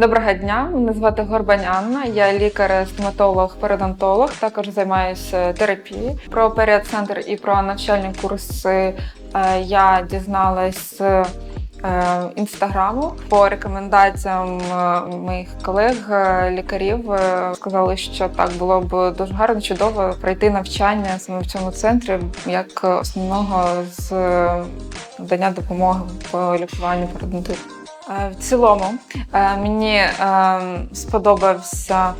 Доброго дня, мене звати Горбань Анна. Я лікар-стоматолог, передонтолог. Також займаюся терапією. Про період-центр і про навчальні курси е, я дізналась з е, інстаграму по рекомендаціям е, моїх колег, лікарів. Сказали, що так було б дуже гарно, чудово пройти навчання саме в цьому центрі як основного з надання допомоги по лікуванню парадонтиту. Е, В цілому е, мені е, сподобався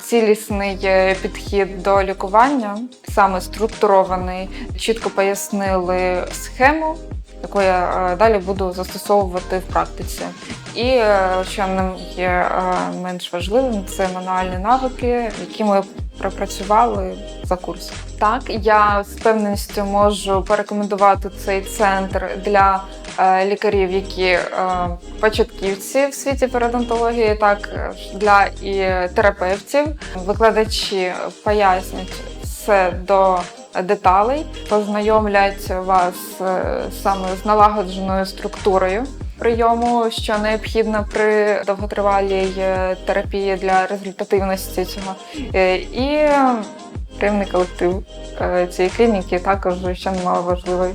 цілісний підхід до лікування, саме структурований, чітко пояснили схему, яку я далі буду застосовувати в практиці. І що нам є менш важливим, це мануальні навики, які ми пропрацювали за курсом. Так, я з певністю можу порекомендувати цей центр для лікарів, які е, початківці в світі передонтології, так е, для і терапевтів. Викладачі пояснять все до деталей, познайомлять вас е, саме з налагодженою структурою. Прийому, що необхідно при довготривалій е, терапії для результативності цього, Е, і приємний колектив е, цієї клініки також ще немало важливий.